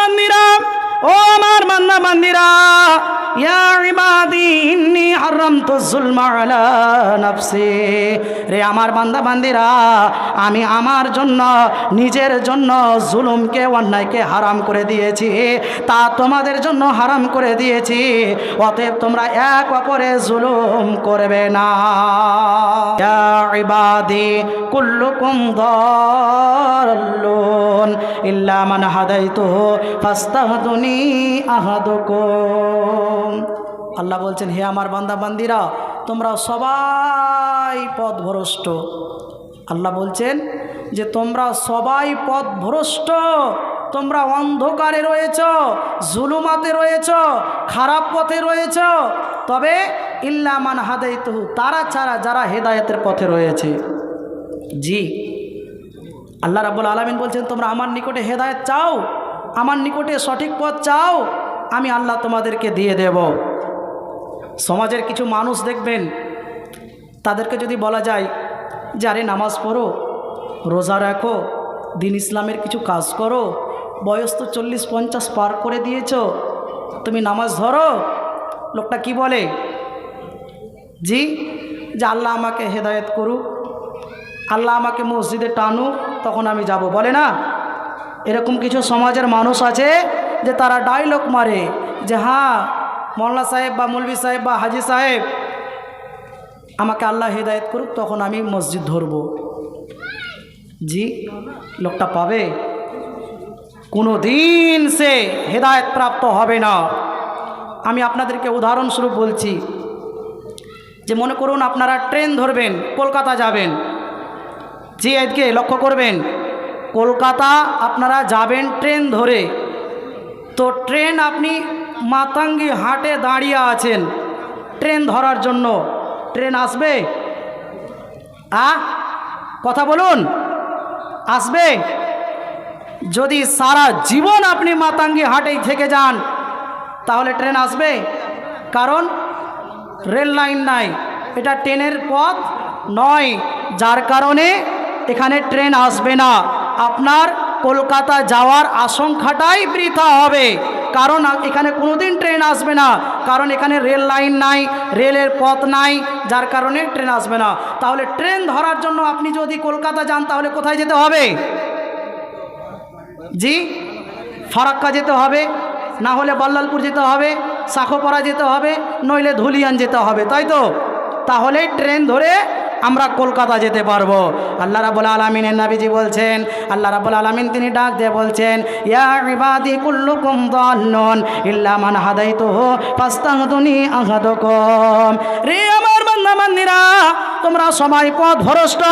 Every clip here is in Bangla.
বান্দিরা ও আমার বান্দা বান্দিরা ইয়া ইবাদি, ইন্নি হারামতু যুলমা আমার বান্দা বান্দিরা, আমি আমার জন্য, নিজের জন্য জুলুমকে, অন্যায়কে হারাম করে দিয়েছি। তা তোমাদের জন্য হারাম করে দিয়েছি। অতএব তোমরা এক অপরে জুলুম করবে না। ইয়া ইবাদি, কুল্লুকুম দাল্লুন, ইল্লা মান হাদাইতুহু, ফাস্তাহদুনি আল্লাহ বলছেন, হে আমার বান্দা বান্দিরা, তোমরা সবাই পথভ্রষ্ট। আল্লাহ বলছেন যে, তোমরা সবাই পথভ্রষ্ট, তোমরা অন্ধকারে রয়েছ, জুলুমাতে রয়েছ, খারাপ পথে রয়েছ। তবে ইল্লামান হাদাইতহু, তারা ছাড়া যারা হেদায়তের পথে রয়েছে। জি। আল্লাহ রাবুল আলমিন বলছেন, তোমরা আমার নিকটে হেদায়েত চাও? আমার নিকটে সঠিক পথ চাও, আমি আল্লাহ তোমাদেরকে দিয়ে দেব। সমাজের কিছু মানুষ দেখবেন, তাদেরকে যদি বলা যায় যে, আরে নামাজ পড়ো, রোজা রাখো, দিন ইসলামের কিছু কাজ করো, বয়স তো চল্লিশ পঞ্চাশ পার করে দিয়েছ, তুমি নামাজ ধরো। লোকটা কি বলে? জি, যে, আল্লাহ আমাকে হেদায়েত করুক, আল্লাহ আমাকে মসজিদে টানুক, তখন আমি যাব। বলে না? এরকম কিছু সমাজের মানুষ আছে যে তারা ডায়লগ মারে, যে হ্যাঁ মোল্লা সাহেব বা মৌলভি সাহেব বা হাজি সাহেব, আমাকে আল্লাহ হেদায়েত করুক, তখন আমি মসজিদ ধরব। জি, লোকটা পাবে? কোনো দিন সে হেদায়ত প্রাপ্ত হবে না। আমি আপনাদেরকে উদাহরণস্বরূপ বলছি, যে মনে করুন আপনারা ট্রেন ধরবেন, কলকাতা যাবেন জি আজকে লক্ষ্য করবেন কলকাতা আপনারা যাবেন ট্রেন ধরে। তো ট্রেন আপনি মাতাঙ্গি হাটে দাঁড়িয়ে আছেন। ট্রেন ধরার জন্য। ট্রেন আসবে? আ? কথা বলুন। আসবে? যদি সারা জীবন আপনি মাতাঙ্গি হাটেই থেকে যান, তাহলে ট্রেন আসবে। কারণ রেল লাইন নাই। এটা ট্রেনের পথ নয়। যার কারণে এখানে ট্রেন আসবে না। আপনার কলকাতা যাওয়ার আশঙ্কাটাই বৃথা হবে। কারণ এখানে কোনোদিন ট্রেন আসবে না। কারণ এখানে রেল লাইন নাই, রেলের পথ নাই, যার কারণে ট্রেন আসবে না। তাহলে ট্রেন ধরার জন্য আপনি যদি কলকাতা যান, তাহলে কোথায় যেতে হবে? জি? ফারাক্কা যেতে হবে, না হলে বল্লালপুর যেতে হবে শাখোপাড়া যেতে হবে, নইলে ধুলিয়ান যেতে হবে, তাই তো? তাহলে ট্রেন ধরে আমরা কলকাতা যেতে পারব। আল্লাহ রাবুল আলমিনের নাবিজি বলছেন, আল্লাহ রাবুল আলমিন তিনি ডাক দিয়ে বলছেন, ইয়া ইল্লা মান আহাদুকুম। রে আমার বান্দা বান্দিরা তোমরা সবাই পথ ভরষ্ট,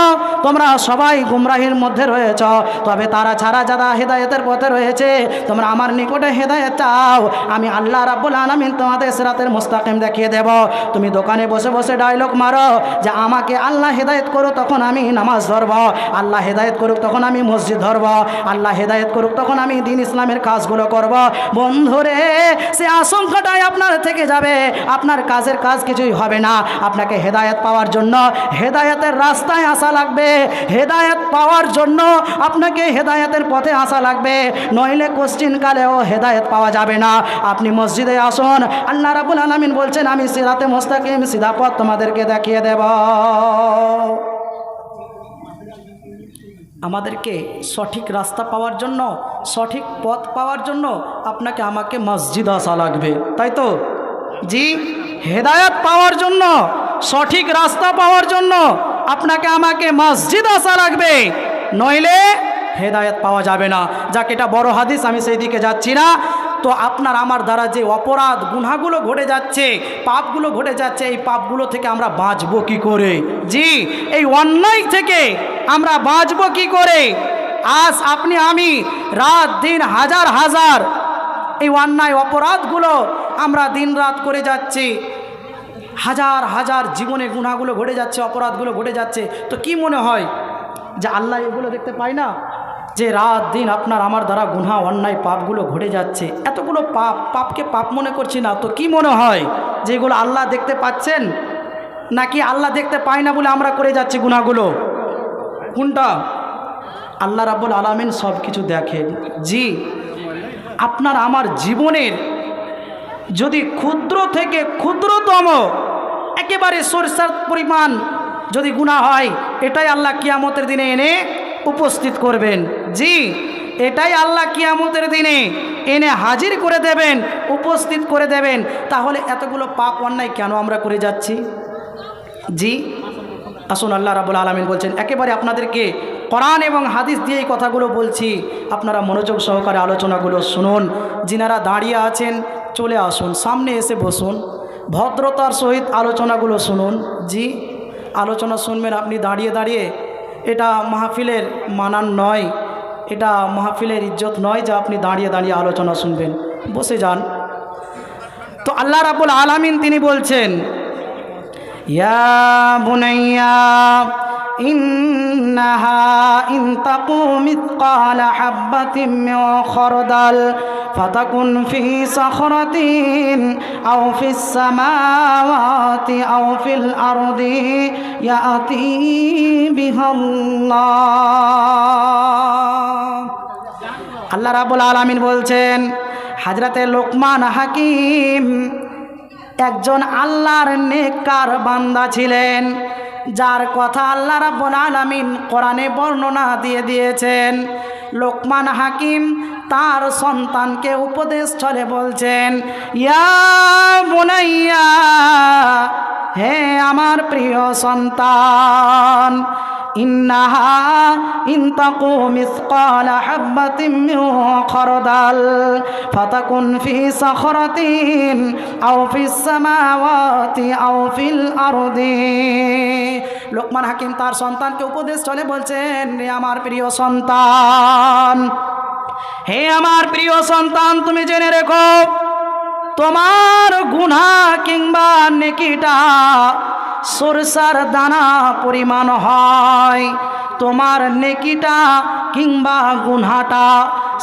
তোমরা সবাই গুমরাহির মধ্যে রয়েছ। তবে তারা ছাড়া যারা হেদায়েতের পথে রয়েছে, তোমরা আমার নিকটে হেদায়েত চাও। আমি আল্লাহ রাব্বুল আলামিন তোমাদের সেরাতের মুস্তাকিম দেখিয়ে দেব। তুমি দোকানে বসে বসে ডায়লগ মারো, যে আমাকে আল্লাহ হেদায়েত করো তখন আমি নামাজ ধরব, আল্লাহ হেদায়েত করুক তখন আমি মসজিদ ধরব, আল্লাহ হেদায়েত করুক তখন আমি দিন ইসলামের কাজগুলো করব। বন্ধুরে, সে আশঙ্কাটাই আপনার থেকে যাবে। আপনার কাজের কাজ কিছুই হবে না। আপনাকে হেদায়েত পাওয়ার জন্য হেদায়েতের রাস্তায় আসা লাগবে। হেদায়েত পাওয়ার জন্য আপনাকে হেদায়েতের পথে আসা লাগবে। নইলে কোশ্চিন কালেও হেদায়েত পাওয়া যাবে না। আপনি মসজিদে আসুন। আল্লাহ রাবুল আলমিন বলছেন, আমি সিরাতে মোস্তাকিম, সিধা পথ তোমাদেরকে দেখিয়ে দেব। আমাদেরকে সঠিক রাস্তা পাওয়ার জন্য, সঠিক পথ পাওয়ার জন্য আপনাকে, আমাকে মসজিদ আসা লাগবে। তাই তো? জি? হেদায়ত পাওয়ার জন্য সঠিক রাস্তা পাওয়ার জন্য আপনাকে আমাকে মসজিদ আসা লাগবে। নইলে হেদায়ত পাওয়া যাবে না। যাকে, এটা বড় হাদিস, আমি সেই দিকে যাচ্ছি না। তো আপনার আমার দ্বারা যে অপরাধ গুনাগুলো ঘটে যাচ্ছে, পাপগুলো ঘটে যাচ্ছে, এই পাপগুলো থেকে আমরা বাঁচবো কি করে? জি, এই অন্যায় থেকে আমরা বাঁচবো কি করে? আজ আপনি, আমি রাত দিন হাজার হাজার এই অন্যায় অপরাধগুলো আমরা দিন রাত করে যাচ্ছি। হাজার হাজার জীবনে গুণাগুলো ঘটে যাচ্ছে, অপরাধগুলো ঘটে যাচ্ছে। তো কি মনে হয় যে আল্লাহ এগুলো দেখতে পায় না? যে রাত দিন আপনার আমার দ্বারা গুণা অন্যায়, পাপগুলো ঘটে যাচ্ছে। এতগুলো পাপ, পাপকে পাপ মনে করছি না। তো কি মনে হয় যে এগুলো আল্লাহ দেখতে পাচ্ছেন? নাকি আল্লাহ দেখতে পায় না বলে আমরা করে যাচ্ছি গুণাগুলো কোনটা? আল্লাহ রাবুল আলমিন সব কিছু দেখেন। জি, আপনার আমার জীবনের যদি ক্ষুদ্র থেকে ক্ষুদ্রতম একেবারে সরিষার পরিমাণ যদি গুণা হয়, এটাই আল্লাহ কিয়ামতের দিনে এনে উপস্থিত করবেন। জি, এটাই আল্লাহ কিয়ামতের দিনে এনে হাজির করে দেবেন, উপস্থিত করে দেবেন। তাহলে এতগুলো পাপ অন্যায় কেন আমরা করে যাচ্ছি? জি, আসুন আল্লাহ রাবুল আলমিন বলছেন, একেবারে আপনাদেরকে কোরআন এবং হাদিস দিয়ে এই কথাগুলো বলছি। আপনারা মনোযোগ সহকারে আলোচনাগুলো শুনুন। যিনারা দাঁড়িয়ে আছেন, চলে আসুন, সামনে এসে বসুন। ভদ্রতার সহিত আলোচনাগুলো শুনুন। জি, আলোচনা শুনবেন আপনি দাঁড়িয়ে দাঁড়িয়ে। এটা মাহফিলের মানান নয়, এটা মাহফিলের ইজ্জত নয় যে আপনি দাঁড়িয়ে দাঁড়িয়ে আলোচনা শুনবেন। বসে যান। তো আল্লাহ রাবুল আলামিন তিনি বলছেন, ইয়া বুনাইয়া, ইন্নাহা ইন তাকু হাব্বাতিম মিন খরদাল। فتكن في صخرة أو في السماوات أو في الأرض يأتي بها الله আল্লাহ রাবুল আলামিন বলছেন হাজরাতে লোকমান হাকিম একজন আল্লাহর নেককার বান্দা ছিলেন যার কথা আল্লাহ রাব্বুল আলামিন কোরআনে বর্ণনা দিয়ে দিয়েছেন। লোকমান হাকিম তার সন্তানকে উপদেশ চলে বলছেন, ইয়া বুনাইয়া হে আমার প্রিয় সন্তান ইন্নাহা ইনতাকু মিসকালা হাব্বাতিন মিন খরদাল ফাতাকুন ফি আও ফিস সামাওয়াতি আও ফিল লোকমান হাকিম তার সন্তানকে উপদেশ চলে বলছেন আমার প্রিয় সন্তান, হে আমার প্রিয় সন্তান, তুমি জেনে রেখো তোমার গুণা কিংবা নেকিটা সরষার দানা পরিমাণ হয়। তোমার নেকিটা কিংবা গুনহাটা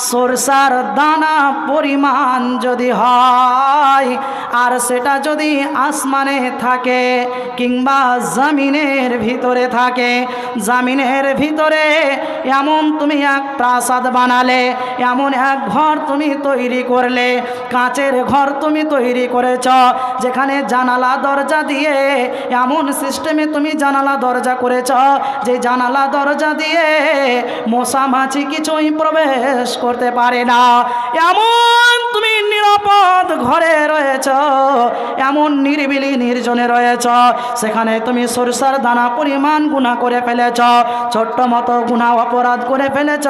সরষার দানা পরিমাণ যদি হয়, আর সেটা যদি আসমানে থাকে কিংবা জামিনের ভিতরে থাকে, জামিনের ভিতরে এমন তুমি এক প্রাসাদ বানালে, এমন এক ঘর তুমি তৈরি করলে, কাঁচের ঘর তুমি তৈরি করেছ, যেখানে জানালা দরজা দিয়ে এমন সিস্টেমে তুমি জানালা দরজা করেছ, যে জানালা দরজা দিয়ে মশা মাছি কিছুই প্রবেশ করতে পারে না। এমন নিরাপদ ঘরে রয়েছ, এমন নিরিবিলি নির্জনে রয়েছ, সেখানে তুমি সরষার দানা পরিমাণ গুণা করে ফেলেছ, ছোট্ট মতো গুণা অপরাধ করে ফেলেছ,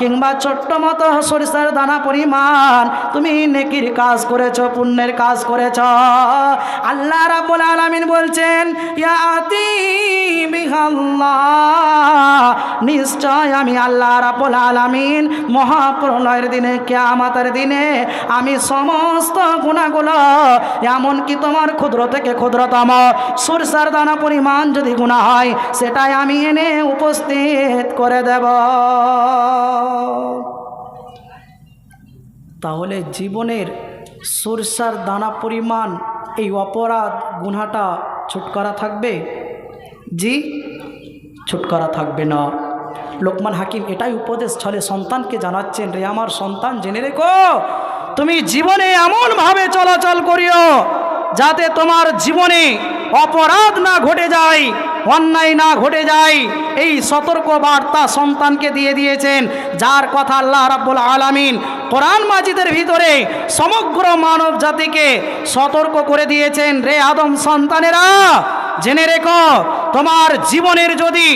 কিংবা ছোট্ট মতো সরিষার দানা পরিমাণ তুমি নেকির কাজ করেছ, পুণ্যের কাজ করেছ। আল্লাহ রাব্বুল আলামিন বলছেন নিশ্চয় আমি আল্লাহ রাব্বুল আলামিন মহাপ্রলয়ের দিনে, কিয়ামতের দিনে আমি সমস্ত গুণাগুলো, এমনকি তোমার ক্ষুদ্র থেকে ক্ষুদ্রতম, সরষার দানা পরিমাণ যদি গুণা হয়, সেটাই আমি এনে উপস্থিত করে দেব। তাহলে জীবনের সরষার দানা পরিমাণ, এই অপরাধ গুনাটা ছুটকারা থাকবে? জি ছুটকারা থাকবে না। লোকমান হাকিম এটাই উপদেশ ছলে সন্তানকে জানাচ্ছেন, রে আমার সন্তান, জেনে রেখো। তুমি জীবনে এমনভাবে চলাচল করিও যাতে তোমার জীবনে অপরাধ না ঘটে যায়, অন্যায় না ঘটে যায়। এই সতর্ক বার্তা সন্তানকে দিয়ে দিয়েছেন, যার কথা আল্লাহ রাব্বুল আলামিন কোরআন মাজিদের ভিতরে সমগ্র মানব জাতিকে সতর্ক করে দিয়েছেন। রে আদম সন্তানেরা, জেনে রেখো, তোমার জীবনের যদি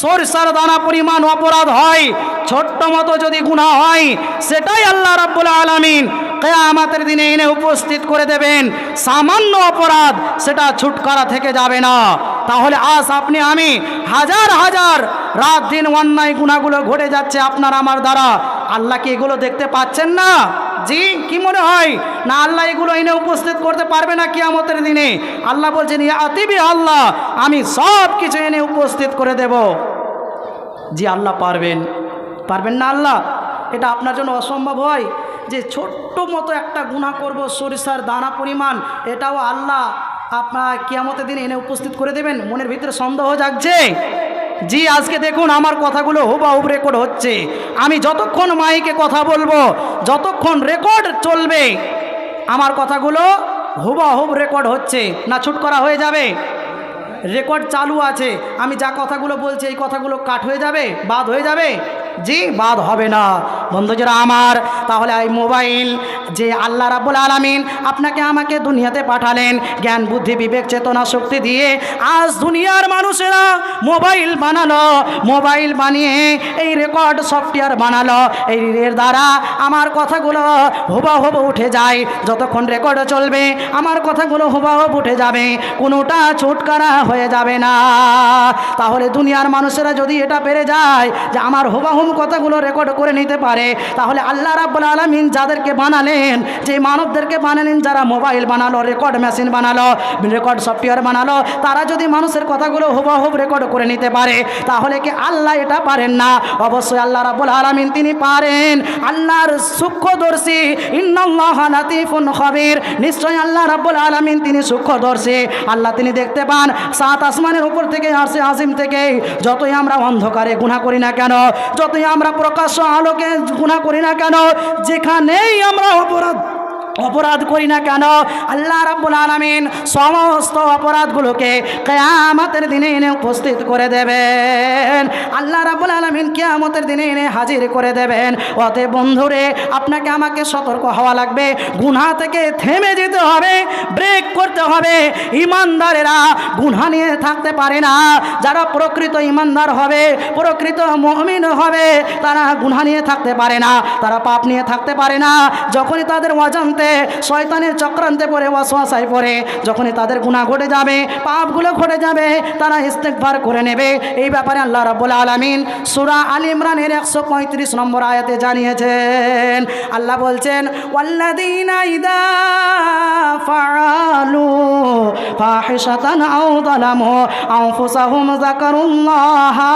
সরষার দানা পরিমাণ অপরাধ হয়, ছোট্ট মতো যদি গুণা হয়, সেটাই আল্লাহ রাব্বুল আলামিন কেয়ামাতের দিনে এনে উপস্থিত করে দেবেন। সামান্য অপরাধ সেটা ছুটকারা থেকে যাবে না। তাহলে আজ আপনি, আমি হাজার হাজার রাত দিন অন্যায় গুণাগুলো ঘটে যাচ্ছে আপনার আমার দ্বারা। আল্লাহ কি এগুলো দেখতে পাচ্ছেন না? জি, কি মনে হয়? না আল্লাহ এগুলো এনে উপস্থিত করতে পারবে না কিয়ামতের দিনে? আল্লাহ বলছেন আতিবি আল্লাহ, আমি সব কিছু এনে উপস্থিত করে দেব। জি, আল্লাহ পারবেন। পারবেন না আল্লাহ? এটা আপনার জন্য অসম্ভব হয়। যে ছোট্ট মতো একটা গুণা করব, সরিষার দানা পরিমাণ, এটাও আল্লাহ আপনার কিয়ামতের দিন এনে উপস্থিত করে দেবেন। মনের ভিতরে সন্দেহ জাগছে? জি, আজকে দেখুন আমার কথাগুলো হুবাহুব রেকর্ড হচ্ছে। আমি যতক্ষণ মাইকে কথা বলব, যতক্ষণ রেকর্ড চলবে, আমার কথাগুলো হুবাহুব রেকর্ড হচ্ছে। না ছুট করা হয়ে যাবে? রেকর্ড চালু আছে। আমি যা কথাগুলো বলছি, এই কথাগুলো কাট হয়ে যাবে, বাদ হয়ে যাবে? জি, বাদ হবে না। বন্ধু বন্ধুজরা আমার, তাহলে এই মোবাইল যে আল্লাহ রাব্বুল আলামিন আপনাকে আমাকে দুনিয়াতে পাঠালেন, জ্ঞান, বুদ্ধি, বিবেক, চেতনা, শক্তি দিয়ে আজ দুনিয়ার মানুষেরা মোবাইল বানালো। মোবাইল বানিয়ে এই রেকর্ড সফটওয়্যার বানালো। এই এর দ্বারা আমার কথাগুলো হুবাহুব উঠে যায়। যতক্ষণ রেকর্ড চলবে, আমার কথাগুলো হুবাহুব উঠে যাবে। কোনোটা ছুটকারা হয়ে যাবে না। তাহলে দুনিয়ার মানুষেরা যদি এটা পেরে যায়, যে আমার হুবাহুম কথাগুলো রেকর্ড করে নিতে পারে, তাহলে আল্লাহ রাব্বুল আলামিন যাদেরকে বানালেন যে মানবদেরকে বানালেন, যারা মোবাইল বানালো রেকর্ড মেশিন বানালো রেকর্ড সফটওয়্যার বানালো, তারা যদি মানুষের কথাগুলো হুবহুব রেকর্ড করে নিতে পারে, তাহলে কি আল্লাহ এটা পারেন না? অবশ্যই আল্লাহ রাব্বুল আলামিন তিনি পারেন। আল্লাহর সূক্ষ্মদর্শী, ইন্নাল্লাহ লাতিফুন খবির। নিশ্চয় আল্লাহ রাব্বুল আলামিন তিনি সূক্ষ্মদর্শী। আল্লাহ তিনি দেখতে পান, সাত আসমানের উপর থেকে আসে আজিম থেকে যতই আমরা অন্ধকারে গুনাহ করি না কেন, যতই আমরা প্রকাশ্য আলোকে গুণা করি না কেন যেখানেই আমরা অপরাধ অপরাধ করি না কেন? আল্লাহ রাব্বুল আলামিন সমস্ত অপরাধগুলোকে কেয়ামতের দিনে এনে উপস্থিত করে দেবেন। আল্লাহ রাব্বুল আলামিন কেয়ামতের দিনে এনে হাজির করে দেবেন। অতে বন্ধুরে, আপনাকে আমাকে সতর্ক হওয়া লাগবে। গুনহা থেকে থেমে যেতে হবে ব্রেক করতে হবে। ইমানদারেরা গুনহা নিয়ে থাকতে পারে না। যারা প্রকৃত ইমানদার হবে, প্রকৃত মমিন হবে, তারা গুনহা নিয়ে থাকতে পারে না। তারা পাপ নিয়ে থাকতে পারে না। যখনই তাদের অজান্তে শয়তানের চক্রান্তে পড়ে, ওয়াসওয়াসায় পড়ে, যখনই তাদের গুনাহ ঘটে যাবে, পাপগুলো ঘটে যাবে, তারা ইস্তেকবার করে নেবে। এই ব্যাপারে আল্লাহ রাব্বুল আলামিন সূরা আল ইমরানের 135 নম্বর আয়াতে জানিয়েছেন। আল্লাহ বলছেন, ওয়াল্লাযীনা ইদা ফাআলু ফাহিশাতান আও যালামু আনফুসাহুম যাকারুল্লাহা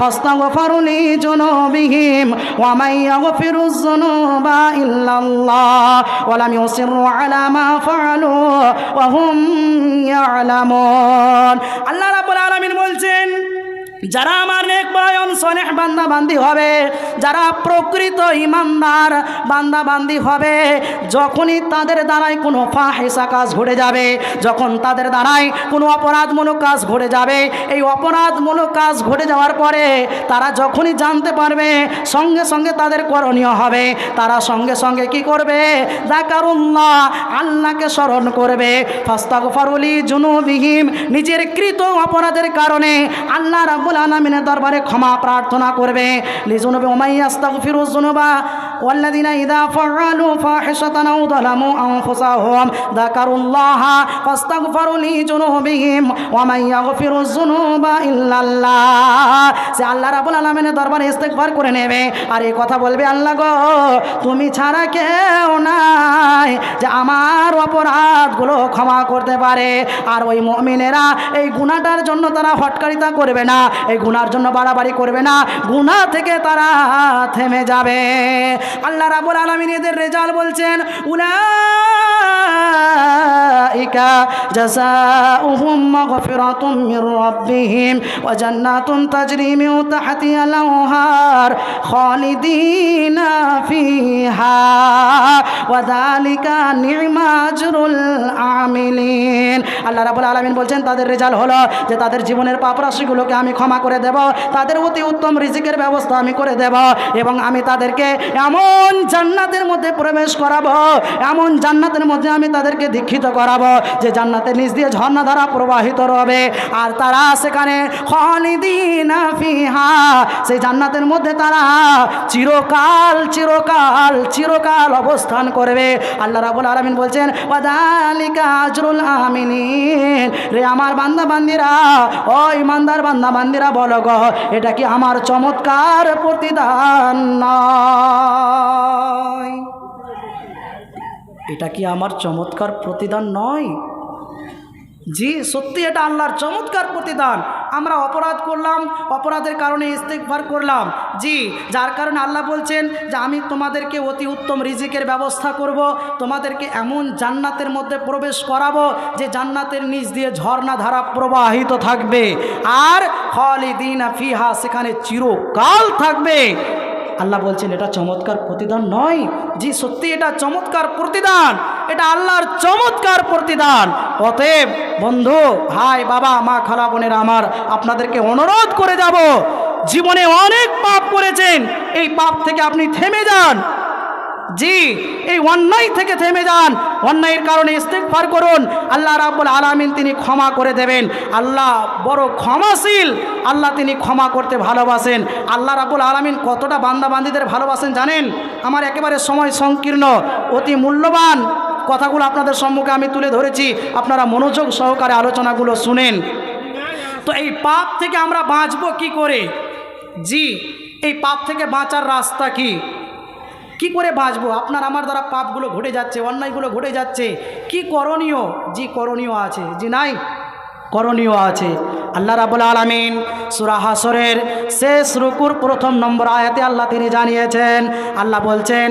ফাস্তাগফারু লিজুনুবিহিম ওয়া মান ইয়াগফিরুয যুনুবা ইল্লাল্লাহ ওয়া লাম يصروا على মা فعلوا وهم يعلمون الله رب العالمين বলছেন যারা আমার নেক পরায়ণ সনেহ বান্দা বান্দি হবে, যারা প্রকৃত ইমানদার বান্দা বান্দি হবে, যখনই তাদের দ্বারাই কোনো ফাহেসা কাজ ঘটে যাবে, যখন তাদের দ্বারাই কোনো অপরাধমূলক কাজ ঘটে যাবে, এই অপরাধমূলক কাজ ঘটে যাওয়ার পরে তারা যখনই জানতে পারবে সঙ্গে সঙ্গে তাদের করণীয় হবে, তারা সঙ্গে সঙ্গে কি করবে? জাকারুল্লাহ আল্লাহকে স্মরণ করবে। ফাস্তাগফারুলি জুনুবিহিম নিজের কৃত অপরাধের কারণে আল্লাহ রাব্বুল আলামিনের দরবারে ক্ষমা প্রার্থনা করবে লিজুনুবি উমাইয়া আস্তাগফিরুজ জুনুবা والذين إذا فعلوا فاحشة أو ظلموا أنفسهم ذكروا الله فاستغفروا لذنوبهم ومن يغفر الذنوب إلا الله সে আল্লাহ রাবুল আলমিনের দরবারে ইস্তেকবার করে নেবে আর এই কথা বলবে আল্লাহ গো তুমি ছাড়া কেউ নাই যে আমার অপরাধগুলো ক্ষমা করতে পারে আর ওই মমিনেরা এই গুণাটার জন্য তারা হটকারিতা করবে না এই গুনার জন্য বাড়াবাড়ি করবে না। গুণা থেকে তারা থেমে যাবে। আল্লাহ রাবুল আলমিন এদের রেজাল্ট বলছেন, উলাইকা মাগফিরাতুম মির রাব্বিহিম ওয়া জান্নাতুন তাজরি মিন তাহতিহা আল-আনহার খালিদিনা ফিহা ওয়া যালিকা নি'মা আজরুল আমিলিন আল্লাহ রাবুল আলমিন বলছেন, তাদের রেজাল্ট হলো যে তাদের জীবনের পাপ রাশিগুলোকে আমি ক্ষমা করে দেব, তাদের অতি উত্তম রিজিকের ব্যবস্থা আমি করে দেব এবং আমি তাদেরকে এমন জান্নাতের মধ্যে প্রবেশ করাবো, এমন জান্নাতের মধ্যে আমি তাদেরকে দীক্ষিত করাবো যে জান্নাতের নিচ দিয়ে ঝর্ণা দ্বারা প্রবাহিত রবে। আর তারা সেখানে সেই জান্নাতের মধ্যে তারা চিরকাল চিরকাল চিরকাল অবস্থান করবে। আল্লাহ রাবুল আলমিন বলছেন রে আমার বান্দা বান্দিরা ও ইমানদার বান্দা বান্দিরা বলো গো, এটা কি আমার চমৎকার প্রতিদান নয়? এটা কি আমার চমৎকার প্রতিদান নয়? জি, সত্যি এটা আল্লাহর চমৎকার প্রতিদান। আমরা অপরাধ করলাম, অপরাধের কারণে ইস্তেকবার করলাম। জি, যার কারণে আল্লাহ বলছেন যে আমি তোমাদেরকে অতি উত্তম রিজিকের ব্যবস্থা করব, তোমাদেরকে এমন জান্নাতের মধ্যে প্রবেশ করাবো যে জান্নাতের নিচ দিয়ে ঝর্ণা ধারা প্রবাহিত থাকবে। আর খালিদিন ফিহা, সেখানে চিরকাল থাকবে। আল্লাহ বলছেন, এটা চমৎকার প্রতিদান নয়। জি, সত্যি এটা চমৎকার প্রতিদান। এটা আল্লাহর চমৎকার প্রতিদান। অতএব বন্ধু, ভাই, বাবা, মা, খালা, বোনেরা আমার, আপনাদেরকে অনুরোধ করে যাব। জীবনে অনেক পাপ করেছেন। এই পাপ থেকে আপনি থেমে যান। জি, এই অন্যায় থেকে থেমে যান। অন্যায়ের কারণে ইস্তেকফার করুন। আল্লাহ রাব্বুল আলামিন তিনি ক্ষমা করে দেবেন। আল্লাহ বড় ক্ষমাশীল। আল্লাহ তিনি ক্ষমা করতে ভালোবাসেন। আল্লাহ রাব্বুল আলামিন কতটা বান্দা বান্দিদের ভালোবাসেন জানেন? আমার একেবারে সময় সংকীর্ণ, অতি মূল্যবান কথাগুলো আপনাদের সম্মুখে আমি তুলে ধরেছি। আপনারা মনোযোগ সহকারে আলোচনাগুলো শুনেন। তো এই পাপ থেকে আমরা বাঁচবো কি করে? জি, এই পাপ থেকে বাঁচার রাস্তা কি? কি করে বাঁচবো? আপনার আমার দ্বারা পাপগুলো ঘটে যাচ্ছে, অন্যায়গুলো ঘটে যাচ্ছে। কি করণীয়? জি, করণীয় আছে। জি, নাই? করণীয় আছে। আল্লাহ রাবুল আলমিন সুরা হাসরের শেষ রুকুর প্রথম নম্বর আয়াতে আল্লাহ তিনি জানিয়েছেন, আল্লাহ বলছেন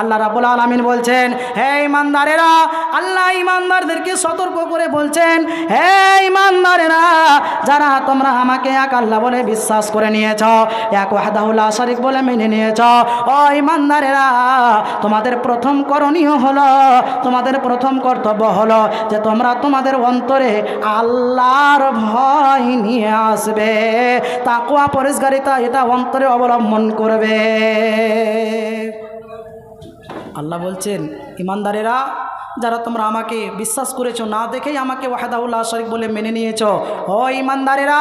আল্লাহ রাব্বুল আলামিন বলছেন, হে ইমানদারেরা আল্লাহ ইমানদারদেরকে সতর্ক করে বলছেন, হে ইমানদারেরা, যারা তোমরা আমাকে এক আল্লাহ বলে বিশ্বাস করে নিয়েছ, এক ওয়াহদাহুল্লাহ শরীক বলে মেনে নিয়েছ, ও ইমানদারেরা, তোমাদের প্রথম করণীয় হলো, তোমাদের প্রথম কর্তব্য হলো যে তোমরা তোমাদের অন্তরে আল্লাহর ভয় নিয়ে আসবে তাকুয়া পরিষ্কারিতা, এটা অন্তরে অবলম্বন করবে। আল্লাহ বলছেন, ইমানদারেরা যারা তোমরা আমাকে বিশ্বাস করেছ, না দেখেই আমাকে ওয়াহাদাউল্লাহ শরিক বলে মেনে নিয়েছ। ও ইমানদারেরা,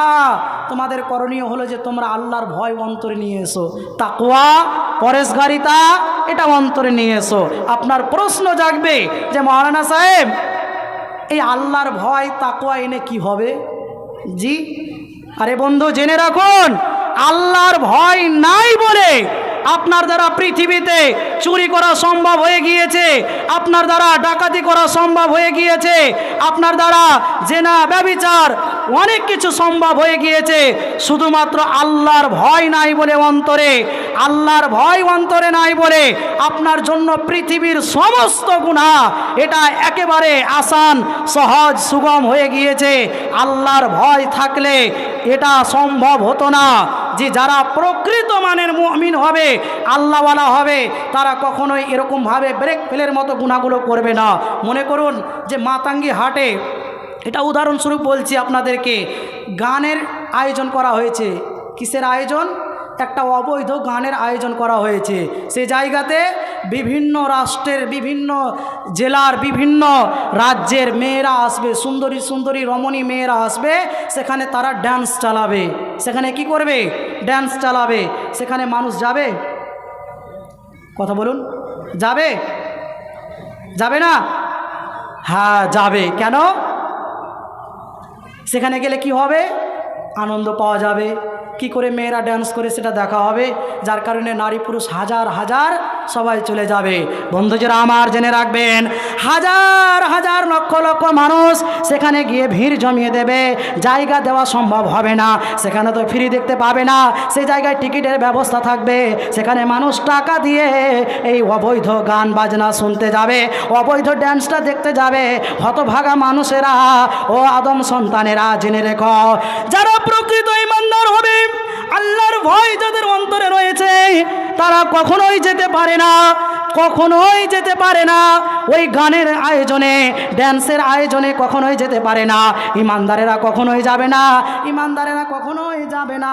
তোমাদের করণীয় হলো যে তোমরা আল্লাহর ভয় অন্তরে নিয়ে এসো। তাকুয়া পরেশগারিতা, এটা অন্তরে নিয়ে এসো। আপনার প্রশ্ন জাগবে যে, মহারানা সাহেব, এই আল্লাহর ভয় তাকুয়া এনে কি হবে? জি? আরে বন্ধু, জেনে রাখুন, আল্লাহর ভয় নাই বলে আপনার দ্বারা পৃথিবীতে চুরি করা সম্ভব হয়ে গিয়েছে, আপনার দ্বারা ডাকাতি করা সম্ভব হয়ে গিয়েছে, আপনার দ্বারা জেনা, ব্যবিচার অনেক কিছু সম্ভব হয়ে গিয়েছে, শুধুমাত্র আল্লাহর ভয় নাই বলে অন্তরে, আল্লাহর ভয় অন্তরে নাই বলে আপনার জন্য পৃথিবীর সমস্ত গুণা এটা একেবারে আসান, সহজ, সুগম হয়ে গিয়েছে। আল্লাহর ভয় থাকলে এটা সম্ভব হতো না যে যারা প্রকৃত মানের মুমিন হবে, আল্লাহওয়ালা হবে, তারা কখনোই এরকমভাবে ব্রেক ফেলের মতো গুণাগুলো করবে না। মনে করুন যে মাতাঙ্গি হাটে, এটা উদাহরণস্বরূপ বলছি আপনাদেরকে, গানের আয়োজন করা হয়েছে। কিসের আয়োজন? একটা অবৈধ গানের আয়োজন করা হয়েছে। সে জায়গাতে বিভিন্ন রাষ্ট্রের বিভিন্ন জেলার বিভিন্ন রাজ্যের মেয়েরা আসবে, সুন্দরী সুন্দরী রমণী মেয়েরা আসবে, সেখানে তারা ড্যান্স চালাবে। সেখানে কি করবে? ড্যান্স চালাবে। সেখানে মানুষ যাবে? কথা বলুন। যাবে? যাবে না? হ্যাঁ যাবে। কেন? সেখানে গেলে কি হবে? আনন্দ পাওয়া যাবে। কি করে মেয়েরা ড্যান্স করে সেটা দেখা হবে? যার কারণে নারী পুরুষ হাজার হাজার সবাই চলে যাবে। বন্ধুজেরা আমার জেনে রাখবেন, হাজার হাজার লক্ষ লক্ষ মানুষ সেখানে গিয়ে ভিড় জমিয়ে দেবে। জায়গা দেওয়া সম্ভব হবে না। সেখানে তো ফ্রি দেখতে পাবে না। সেই জায়গায় টিকিটের ব্যবস্থা থাকবে। সেখানে মানুষ টাকা দিয়ে এই অবৈধ গান বাজনা শুনতে যাবে, অবৈধ ড্যান্সটা দেখতে যাবে। হতভাগা মানুষেরা, ও আদম সন্তানেরা জেনে রেখ, যারা প্রকৃত ইমানদার হবে আল্লাহর ভয় যাদের অন্তরে রয়েছে, তারা কখনোই যেতে পারে না, কখনোই যেতে পারে না। ওই গানের আয়োজনে, ড্যান্সের আয়োজনে কখনোই যেতে পারে না। ইমানদারেরা কখনোই যাবে না, ইমানদারেরা কখনোই যাবে না।